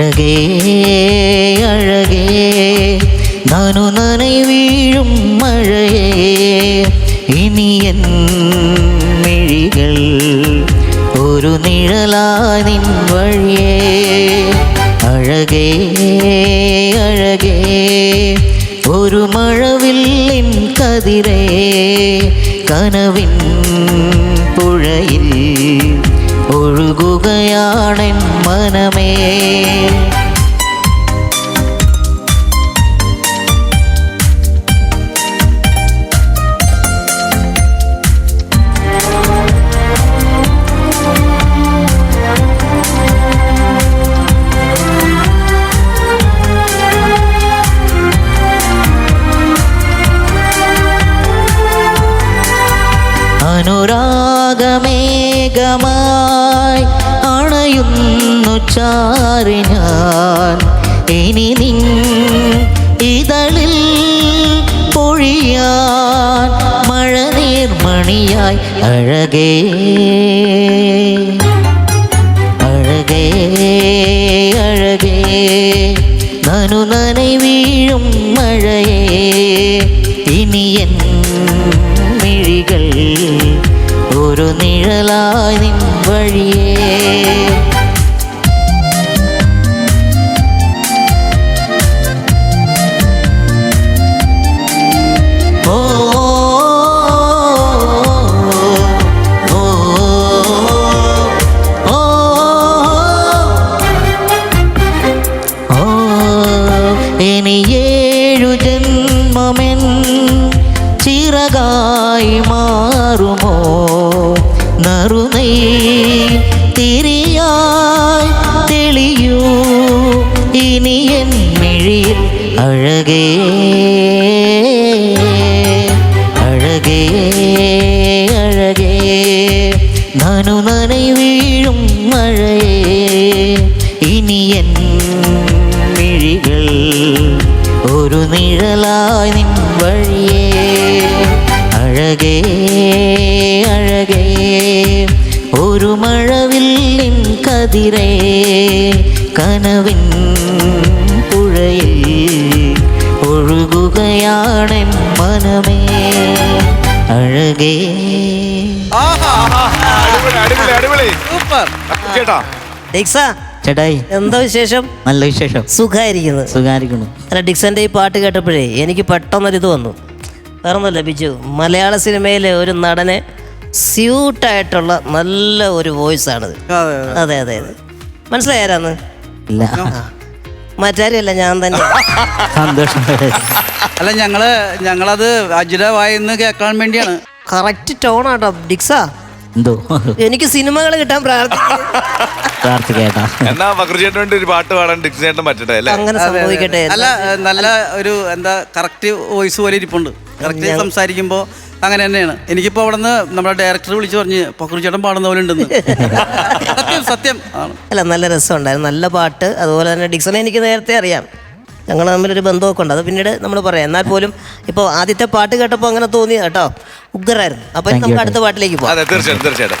അഴകേ അഴകേ നനു നനൈ വീഴും മഴയേ ഇനി എൻ മിഴികൾ ഒരു നിഴലായി നിൻ വഴിയേ അഴകേ അഴകേ ഒരു മഴവില്ലിൻ കതിരേ കനവിൻ പുഴയിൽ ഒഴുകുകയാണെൻ മനമേ. അനുരാഗമേഘമായി അണയുന്നു ചാറി ഞാൻ. ഇനി നിൻ ഇതളിൽ പൊഴിയാൻ മഴ നീർമണിയായി അഴകേ. അഴകേ അഴകേ. നനു നനൈ വീഴും മഴയേ. ഇനി എൻ മിഴികൾ ഒരു നിഴലായി നിൻ വഴിയേ. അഴകേ അഴകേ അഴകേ നനു നനൈ വീഴും മഴയേ ഇനി എൻ മിഴികൾ ഒരു നിഴലായി നിൻ വഴിയേ അഴകേ അഴകേ ഒരു മഴവില്ലിൻ കതിരേ കനവിൻ പുഴയിൽ ഒഴുകുകയാണെൻ മനമേ അഴകേ. ചേട്ടാ. ഡിക്സ? ചേട്ടായി. എന്താ വിശേഷം? നല്ല വിശേഷം. സുഖായിരിക്കുന്നു. സുഖായിരിക്കുന്നു. അല്ല ഡിക്സന്റെ ഈ പാട്ട് കേട്ടപ്പോഴേ എനിക്ക് പെട്ടെന്നൊരിത് വന്നു. വേറൊന്നുമില്ല ലഭിച്ചു മലയാള സിനിമയിലെ ഒരു നടനെ സ്യൂട്ടായിട്ടുള്ള നല്ല ഒരു വോയിസ് ആണിത് അതെ അതെ. അതെ അതെ അതെ. മനസ്സിലായാരാന്ന് ഇല്ല. മറ്റാരുമല്ല ഞാൻ തന്നെ. സന്തോഷം. അല്ല ഞങ്ങൾ ഞങ്ങളത് അജിര വായിന്ന് കേൾക്കാൻ വേണ്ടിയാണ്. കറക്റ്റ് ടോണാട്ടോ ഡിക്സ. എന്തോ? എനിക്ക് സിനിമകൾ കിട്ടാൻ പ്രാർത്ഥിക്കും പ്രാർത്ഥിക്കേട്ടാ. എന്നാ ബക്രചേട്ടന് വേണ്ടി ഒരു പാട്ട് പാടാൻ ഡിക്സേട്ടൻ പറ്റട്ടെ അല്ലേ? അങ്ങനെ സംഭവിക്കട്ടെ. അല്ല നല്ല ഒരു എന്താ കറക്റ്റ് വോയിസ് പോലെ ഇരിപ്പുണ്ട്. കറക്റ്റ് സംസാരിക്കുമ്പോൾ അങ്ങനെ തന്നെയാണ്. എനിക്കിപ്പോ അവിടെ നിന്ന് നമ്മുടെ ഡയറക്ടർ വിളിച്ചു പറഞ്ഞ് പക്രുചേട്ടൻ പാടുന്ന പോലെ ഉണ്ടെന്ന്. സത്യം സത്യം. ആണ്. അല്ല നല്ല രസമുണ്ടായിരുന്നു. നല്ല പാട്ട്. അതുപോലെ തന്നെ ഡിക്സണെ എനിക്ക് നേരത്തെ അറിയാം. ഞങ്ങൾ തമ്മിലൊരു ബന്ധമൊക്കെ ഉണ്ട്. അത് പിന്നീട് നമ്മൾ പറയാം. എന്നാൽ പോലും ഇപ്പോൾ ആദ്യത്തെ പാട്ട് കേട്ടപ്പോൾ അങ്ങനെ തോന്നി കേട്ടോ. ഉഗ്രായിരുന്നു you, നമുക്ക് അടുത്ത പാട്ടിലേക്ക് പോകാം അതെ തീർച്ചയായിട്ടും തീർച്ചയായിട്ടും.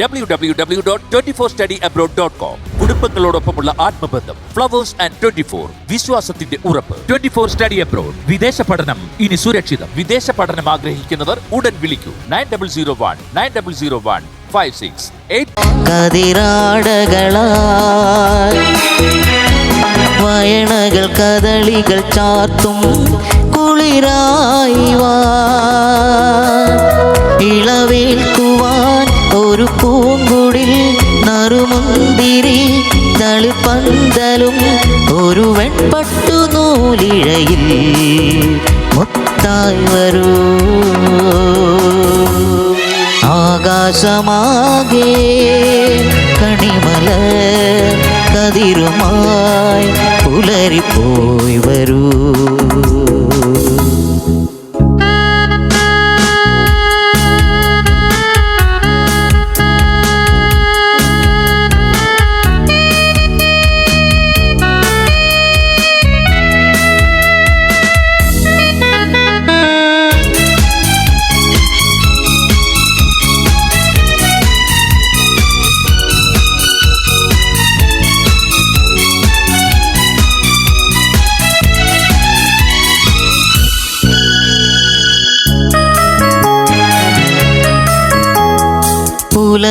W W W four study abroad dot com കുടുംബങ്ങളോടൊപ്പമുള്ള ആത്മബന്ധം ഫ്ലവേഴ്സ് ആൻഡ് ട്വന്റി ഫോർ വിശ്വാസത്തിന്റെ ഉറപ്പ്. ട്വന്റി ഫോർ സ്റ്റഡി അബ്രോഡ് വിദേശ പഠനം ഇനി സുരക്ഷിതം. വിദേശ പഠനം ആഗ്രഹിക്കുന്നവർ ഉടൻ വിളിക്കൂ. Nine double zero one nine double zero one five six വയണകൾ കദളികൾ ചാർത്തും കുളിരായി ഇളവേൽക്കുവാൻ ഒരു പൂങ്കുടിൽ നറുമുന്തിരി തളിപ്പന്തലും ഒരു വെൺപട്ടു നൂലിഴയിൽ മൊത്തായി വരൂ. ആകാശമാകെ കണിമല കതിരുമായി പുലരിപ്പോയി വരൂ.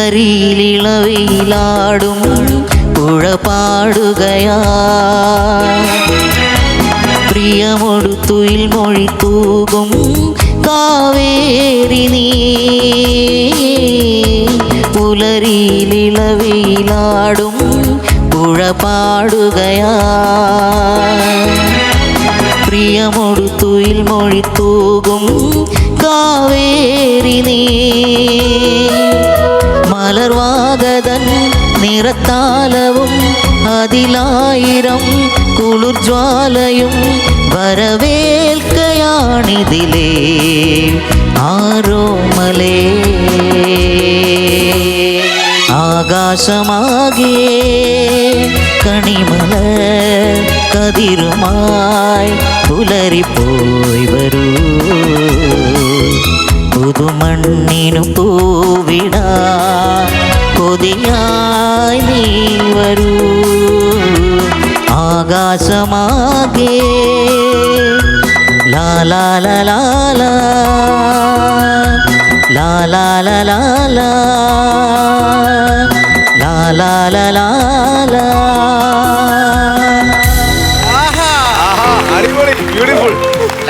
പുലരിയിലിളവയിലാടും പുഴ പാടുകയാ പ്രിയമൊടുത്തുയിൽ മൊഴി തൂകും കാവേരി നീ. പുലരിയിലിളവയിലാടും പുഴ പാടുകയാ പ്രിയമൊടുത്തുയിൽ മൊഴി തൂകും കാവേരി നീ. மலர்வாகதன் நிறத்தாலவும் அதிலாயிரம் குளிர்ஜுவாலையும் வரவேல்கையானிதிலே ஆரோமலே. ஆகாசமாகியே கனிமல கதிருமாய் புலரி போய் வரும். புதுமண்ணினும் போ ആകാശമാകെ ലാലാലാലാല ലാലാലാലാല ലാലാലാലാല അടിപൊളി ബ്യൂട്ടിഫുൾ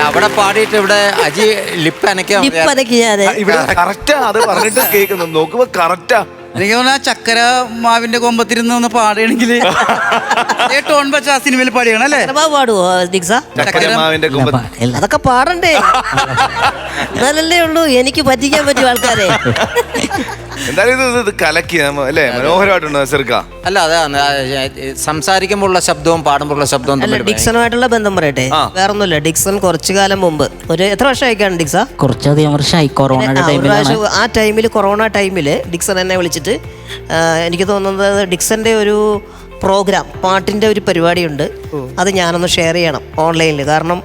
അവിടെ പാടിയിട്ട് ഇവിടെ അജി ലിപ്പ് അനക്കാൻ ഇപ്പതൊക്കെയാതെ ഇവിടെ കറക്റ്റാ അത് പറഞ്ഞിട്ട് കേൾക്കുന്നു നോക്കുമ്പോ കറക്റ്റാ എനിക്ക് തോന്നുന്നു ആ ചക്കര മാവിന്റെ കൊമ്പത്തിരുന്ന് ഒന്ന് പാടുകയാണെങ്കിൽ ടോൺ വെച്ച ആ സിനിമയിൽ പാടിയാണ് അല്ലേ? പാടുവോ ദിക്സ? ചക്കരമാവിന്റെ കുമ്പ അതൊക്കെ പാടണ്ടേ? എന്നാലല്ലേ ഉള്ളൂ എനിക്ക് പറ്റിക്കാൻ പറ്റും ആൾക്കാരെ. എന്തായാലും ഇത് ഇത് കലക്കി നമ്മ അല്ലേ? മനോഹരമായിട്ടുണ്ട് ചെറുക്ക? അല്ല അതാ സംസാരിക്കുമ്പോഴുള്ള ശബ്ദവും പാടുമ്പോഴുള്ള ശബ്ദവും അല്ല തമ്മിൽ ഡിക്സണുമായിട്ടുള്ള ബന്ധം പറയട്ടെ. വേറൊന്നുമില്ല ഡിക്സൺ കുറച്ചു കാലം മുമ്പ്. ഒരു എത്ര വർഷമായിക്കാണ് ഡിക്സ? കുറച്ചധികം വർഷമായി കൊറോണയുടെ ആ, ഒരു ടൈമിലാണ് പ്രാവശ്യം ആ ടൈമിൽ കൊറോണ ടൈമിൽ ഡിക്സൺ എന്നെ വിളിച്ചിട്ട് ആ, എനിക്ക് തോന്നുന്നത് ഡിക്സന്റെ ഒരു പ്രോഗ്രാം പാട്ടിന്റെ ഒരു പരിപാടിയുണ്ട്. അത് ഞാനൊന്ന് ഷെയർ ചെയ്യണം ഓൺലൈനിൽ കാരണം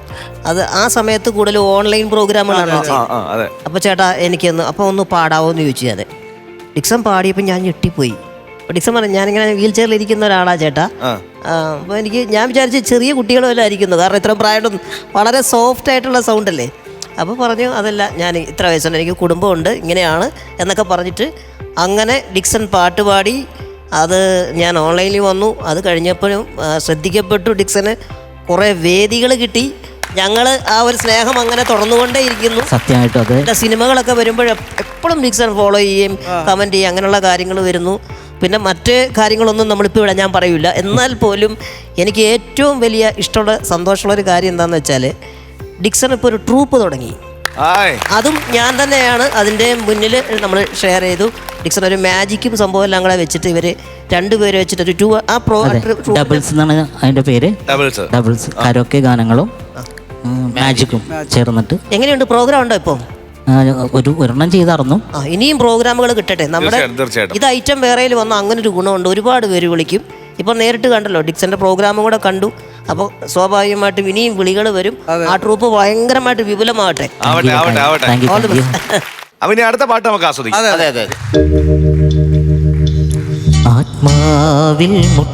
അത് ആ സമയത്ത് കൂടുതൽ ഓൺലൈൻ പ്രോഗ്രാമുകളാണ് ആ ആ അതെ. അപ്പോൾ ചേട്ടാ എനിക്കൊന്ന് അപ്പോൾ ഒന്ന് പാടാവോ എന്ന് ചോദിച്ചു ഞാൻ ഡിക്സൺ പാടിയപ്പോൾ ഞാൻ ഞെട്ടിപ്പോയി. അപ്പോൾ ഡിക്സൺ പറഞ്ഞു ഞാനിങ്ങനെ വീൽ ചെയറിൽ ഇരിക്കുന്ന ഒരാളാ ചേട്ടാ. അപ്പോൾ എനിക്ക് ഞാൻ വിചാരിച്ചു ചെറിയ കുട്ടികളും ഇരിക്കുന്നത് കാരണം ഇത്ര പ്രായം വളരെ സോഫ്റ്റ് ആയിട്ടുള്ള സൗണ്ട് അല്ലേ? അപ്പോൾ പറഞ്ഞു അതല്ല ഞാൻ ഇത്ര വയസ്സുണ്ട് എനിക്ക് കുടുംബമുണ്ട് ഇങ്ങനെയാണ് എന്നൊക്കെ പറഞ്ഞിട്ട് അങ്ങനെ ഡിക്സൺ പാട്ട് പാടി അത് ഞാൻ ഓൺലൈനിൽ വന്നു. അത് കഴിഞ്ഞപ്പോഴും ശ്രദ്ധിക്കപ്പെട്ടു ഡിക്സന്. കുറേ വേദികൾ കിട്ടി. ഞങ്ങൾ ആ ഒരു സ്നേഹം അങ്ങനെ തുടർന്നുകൊണ്ടേ ഇരിക്കുന്നു. സത്യമായിട്ടും അതെ. സിനിമകളൊക്കെ വരുമ്പോൾ എപ്പോഴും മിക്സർ ഫോളോ ചെയ്യുകയും കമന്റ് ചെയ്യുകയും അങ്ങനെയുള്ള കാര്യങ്ങൾ വരുന്നു. പിന്നെ മറ്റ് കാര്യങ്ങളൊന്നും നമ്മളിപ്പോൾ ഇവിടെ ഞാൻ പറയില്ല എന്നാൽ പോലും എനിക്ക് ഏറ്റവും വലിയ ഇഷ്ടമുള്ള സന്തോഷമുള്ള ഒരു കാര്യം എന്താണെന്ന് വെച്ചാൽ ഡിക്സൺ ഇപ്പോൾ ഒരു ട്രൂപ്പ് തുടങ്ങി. അതും ഞാൻ തന്നെയാണ് അതിന്റെ മുന്നിൽ നമ്മൾ ഷെയർ ചെയ്തു. ഡിക്സൺ ഒരു മാജിക്കും സംഭവം എല്ലാം കൂടെ വെച്ചിട്ട് ഇവർ രണ്ടുപേരെ വെച്ചിട്ട് ഒരു ടൂ ആ പ്രോ ഡബിൾസ് എന്നാണ് അതിന്റെ പേര്. ഡബിൾസ് ഡബിൾസ് കരോക്കെ ഗാനങ്ങളും. മാജിക്കും ചേർന്നിട്ട്. എങ്ങനെയുണ്ട് പ്രോഗ്രാം ഉണ്ടോ ഇപ്പോൾ ആ, ഒരു ഒരെണ്ണം ചെയ്തായിരുന്നു ആ ഇനിയും പ്രോഗ്രാമുകൾ കിട്ടട്ടെ? നമ്മുടെ തീർച്ചയായിട്ടും, തീർച്ചയായിട്ടും. ഇത് ഐറ്റം വേറെയിൽ വന്ന അങ്ങനെ ഒരു ഗുണമുണ്ട്. ഒരുപാട് പേര് വിളിക്കും. ഇപ്പം നേരിട്ട് കണ്ടല്ലോ ഡിക്സന്റെ പ്രോഗ്രാമും കൂടെ കണ്ടു. അപ്പോൾ സ്വാഭാവികമായിട്ടും ഇനിയും വിളികൾ വരും. ആ ട്രൂപ്പ് ഭയങ്കരമായിട്ട് വിപുലമാവട്ടെ. ആവട്ടെ ആവട്ടെ ആവട്ടെ. താങ്ക് യു താങ്ക് യു അപ്പൊ ഇനി അടുത്ത പാട്ട് നമുക്ക് ആസ്വദിക്കാം. അതെ അതെ അതെ. ആത്മാവിൽ മുട്ട